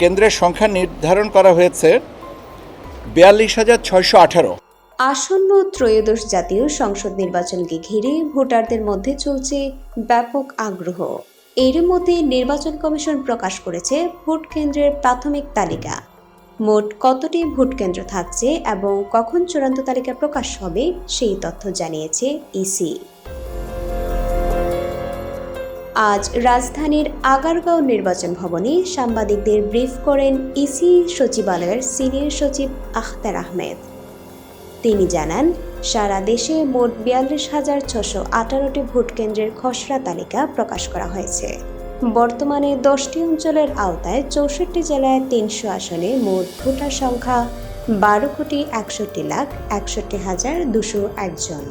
কেন্দ্রের সংখ্যা নির্ধারণ করা হয়েছে বিয়াল্লিশ হাজার ছয়শো আঠারো। আসন্ন ত্রয়োদশ জাতীয় সংসদ নির্বাচনকে ঘিরে ভোটারদের মধ্যে চলছে ব্যাপক আগ্রহ। এর মধ্যে নির্বাচন কমিশন প্রকাশ করেছে ভোট কেন্দ্রের প্রাথমিক তালিকা। মোট কতটি ভোট কেন্দ্র থাকছে এবং কখন চূড়ান্ত তালিকা প্রকাশ হবে সেই তথ্য জানিয়েছে ইসি। আজ রাজধানীর আগারগাঁও নির্বাচন ভবনে সাংবাদিকদের ব্রিফ করেন ইসি সচিবালয়ের সিনিয়র সচিব আখতার আহমেদ। তিনি জানান, সারা দেশে মোট বিয়াল্লিশ হাজার ছশো আঠারোটি ভোট কেন্দ্রের খসড়া তালিকা প্রকাশ করা হয়েছে। বর্তমানে দশটি অঞ্চলের আওতায় চৌষট্টি জেলায় তিনশো আসনে মোট ভোটার সংখ্যা বারো কোটি একষট্টি লাখ একষট্টি হাজার দুশো একজন।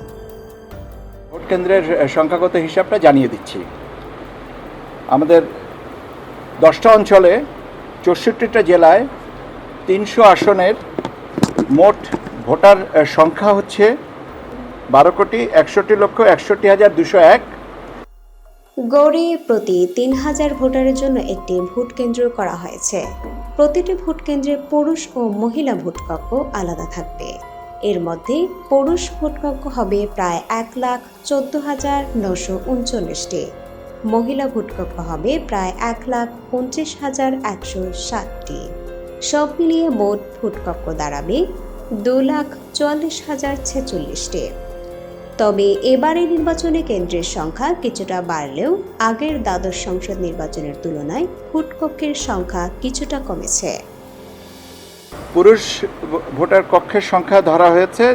ভোট কেন্দ্রের সংখ্যাগত হিসাবটা জানিয়ে দিচ্ছি। আমাদের দশটা অঞ্চলে চৌষট্টিটা জেলায় তিনশো আসনের মোট ভোটার সংখ্যা হচ্ছে বারো কোটি একষট্টি লক্ষ একষট্টি হাজার দুশো এক। গড়ে প্রতি তিন হাজার ভোটারের জন্য একটি ভোট কেন্দ্র করা হয়েছে। প্রতিটি ভোট কেন্দ্রে পুরুষ ও মহিলা ভোটকক্ষ আলাদা থাকবে। এর মধ্যে পুরুষ ভোটকক্ষ হবে প্রায় এক লাখ চোদ্দ হাজার নশো উনচল্লিশটি। মহিলা ভোটকক্ষ হবে প্রায় এক লাখ পঞ্চাশ হাজার একশো ষাটটি। সব মিলিয়ে মোট ভোটকক্ষ দাঁড়াবে দু লাখ চুয়াল্লিশ হাজার ছেচল্লিশটি। তবে এবারে নির্বাচনে কেন্দ্রের সংখ্যা কিছুটা বাড়লেও আগের দ্বাদশ সংসদ নির্বাচনের তুলনায় ভোটকক্ষের সংখ্যা কিছুটা কমেছে। পুরুষ ভোটার কক্ষের সংখ্যা ধরা হয়েছে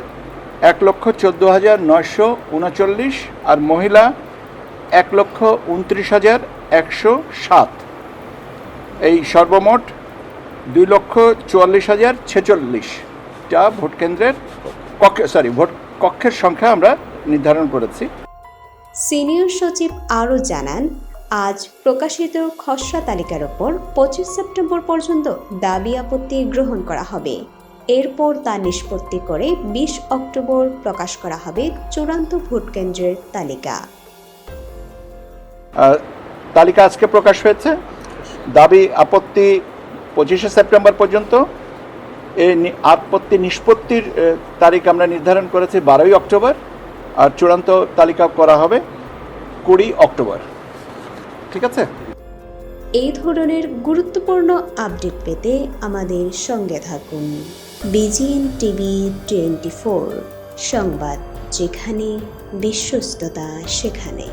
এক লক্ষ চোদ্দ হাজার নয়শো উনচল্লিশ আর মহিলা এক লক্ষ উনত্রিশ হাজার একশো সাত। এই সর্বমোট দুই লক্ষ চুয়াল্লিশ হাজার ছেচল্লিশটা ভোট কেন্দ্রের কক্ষে সরি ভোট কক্ষের সংখ্যা আমরা নির্ধারণ করেছি। সিনিয়র সচিব আরও জানান, আজ প্রকাশিত খসড়া তালিকার ওপর পঁচিশ সেপ্টেম্বর পর্যন্ত দাবি আপত্তি গ্রহণ করা হবে। এরপর তা নিষ্পত্তি করে বিশ অক্টোবর প্রকাশ করা হবে চূড়ান্ত ভোট কেন্দ্রের তালিকা। তালিকা আজকে প্রকাশ হয়েছে। দাবি আপত্তি পঁচিশে সেপ্টেম্বর পর্যন্ত। এই আপত্তি নিষ্পত্তির তারিখ আমরা নির্ধারণ করেছি বারোই অক্টোবর। আর চূড়ান্ত তালিকা করা হবে কুড়ি অক্টোবর। ঠিক আছে? এই ধরনের গুরুত্বপূর্ণ আপডেট পেতে আমাদের সঙ্গে থাকুন। বিজিএন টিভি টোয়েন্টি ফোর সংবাদ যেখানে, বিশ্বস্ততা সেখানে।